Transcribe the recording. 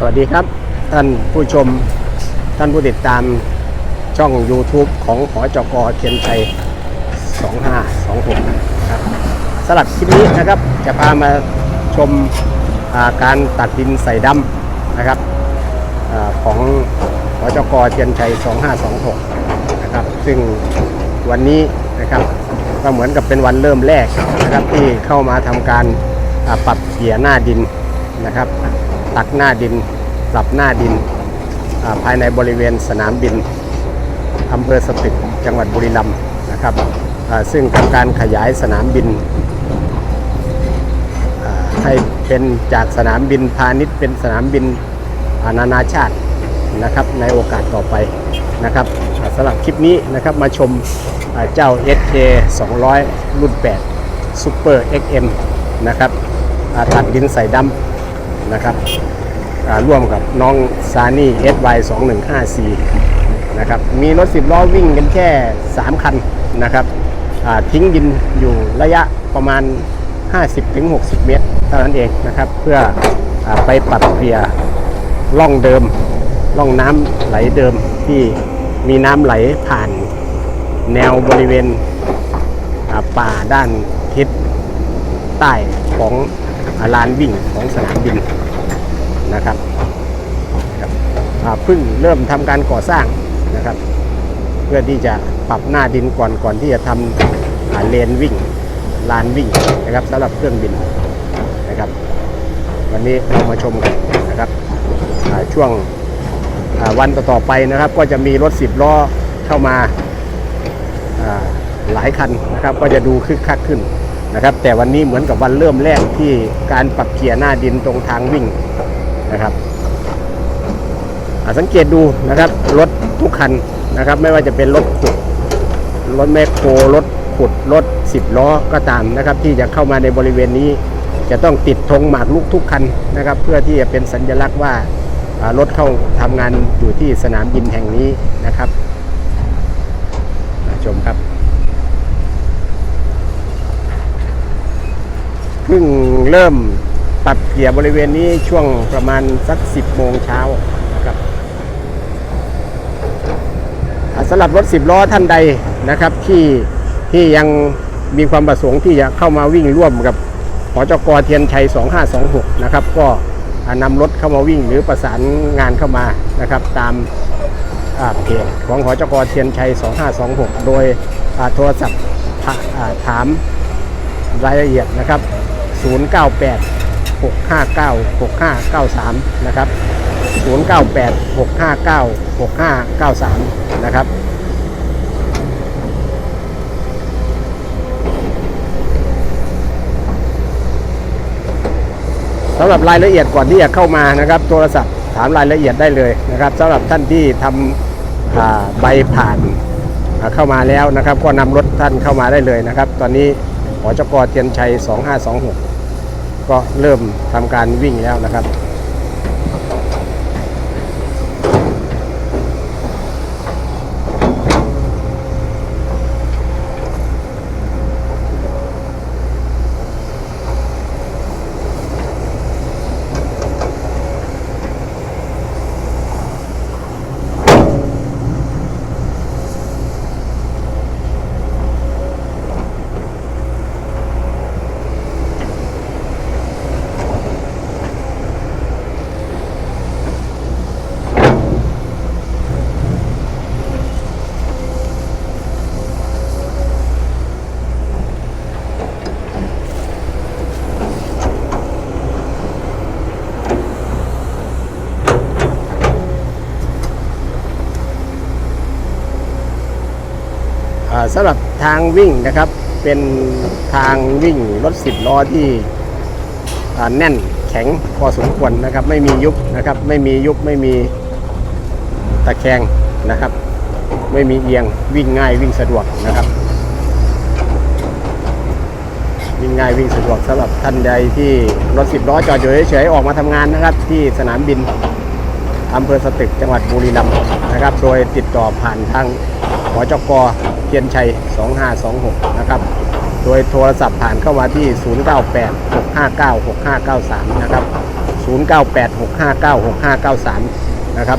สวัสดีครับ ท่านผู้ชมท่านผู้ติดตามช่อง YouTube ของหอจกเทียนชัย 2526 ครับสำหรับคลิปนี้นะครับจะพามาชมาการตัดดินใส่ดำนะครับอของหอจกเทียนชัย 2526 นะครับ ซึ่งวันนี้นะครับก็เหมือนกับเป็นวันเริ่มแรกนะครับที่เข้ามาทำการาปรับเกี่ยหน้าดินนะครับ ตักหน้าดิน ปรับหน้าดินภายในบริเวณสนามบินอำเภอสตึกจังหวัดบุรีรัมย์นะครับซึ่งทำการขยายสนามบินให้เป็นจากสนามบินพาณิชย์เป็นสนามบินนานาชาตินะครับในโอกาสต่อไปนะครับสำหรับคลิปนี้นะครับมาชมอ่าเจ้า SK 200 รุ่น 8 Super XM นะครับตัดดินใส่ดำ นะครับร่วมกับน้องซานี่ SY 2154 นะครับมีรถ 10 ล้อวิ่งกันแค่ 3 คันนะครับทิ้งดินอยู่ระยะประมาณ 50-60 เมตรเท่านั้นเองนะครับเพื่ออไปปรับเปลี่ยร่องเดิมร่องน้ำไหลเดิมที่มีน้ำไหลผ่านแนวบริเวณป่าด้านทิศใต้ของ ลานวิ่งของสนามบินนะครับเพิ่งเริ่มทำการก่อสร้างนะครับ เพื่อที่จะปรับหน้าดินก่อนก่อนที่จะทำอ่าเลนวิ่งลานวิ่งนะครับสำหรับเครื่องบินนะครับ วันนี้เรามาชมกันนะครับช่วงวันต่อๆไปนะครับ ก็จะมีรถ10ล้อเข้ามาหลายคันนะครับ ก็จะดูคึกคักขึ้น นะครับ แต่วันนี้เหมือนกับวันเริ่มแรกที่การปรับเกียร์หน้าดินตรงทางวิ่งนะครับอ่าสังเกตดูนะครับรถทุกคันนะครับ ไม่ว่าจะเป็นรถขุดรถแมคโครรถขุดรถสิบล้อก็ตามนะครับ ที่จะเข้ามาในบริเวณนี้ จะต้องติดธงหมากลุกทุกคันนะครับ เพื่อที่จะเป็นสัญลักษณ์ว่าอ่ารถเข้าทำงานอยู่ที่สนามบินแห่งนี้นะครับมาชมครับ เพิ่ง เริ่มตัดเกียร์บริเวณนี้ช่วงประมาณสัก 10 โมงเช้านะครับสำหรับรถ 10 ล้อท่านใดนะครับที่ที่ยังมีความประสงค์ที่จะเข้ามาวิ่งร่วมกับหอจกเทียนชัย 2526 นะครับ ก็นำรถเข้ามาวิ่งหรือประสานงานเข้ามานะครับ ตามาเพจของหอจกเทียนชัย 2526 โดยอ่าโทรศัพท์ถามรายละเอียดนะครับ 098 659 6593 นะครับ 098 659 6593 นะครับ สำหรับรายละเอียดก่อนที่จะเข้ามานะครับ โทรศัพท์ถามรายละเอียดได้เลยนะครับสำหรับท่านที่ทำใบผ่านเข้ามาแล้วนะครับ ก็นำรถท่านเข้ามาได้เลยนะครับ ตอนนี้หอจกเทียนชัย 2526 ก็เริ่มทำการวิ่งแล้วนะครับ สำหรับทางวิ่งนะครับ เป็นทางวิ่งรถสิบล้อที่แน่นแข็งพอสมควรนะครับ ไม่มียุบนะครับ ไม่มียุบไม่มีตะแคงนะครับ ไม่มีเอียงวิ่งง่ายวิ่งสะดวกนะครับ วิ่งง่ายวิ่งสะดวกสำหรับท่านใดที่รถสิบล้อจอดอยู่เฉยๆออกมาทำงานนะครับ ที่สนามบินอำเภอสตึกจังหวัดบุรีรัมย์นะครับ โดยติดต่อผ่านทาง อจกเทียนชัย 2526 นะครับ โดยโทรศัพท์ผ่านเข้ามาที่ 098 659 6593 นะครับ 098 0986596593 นะครับ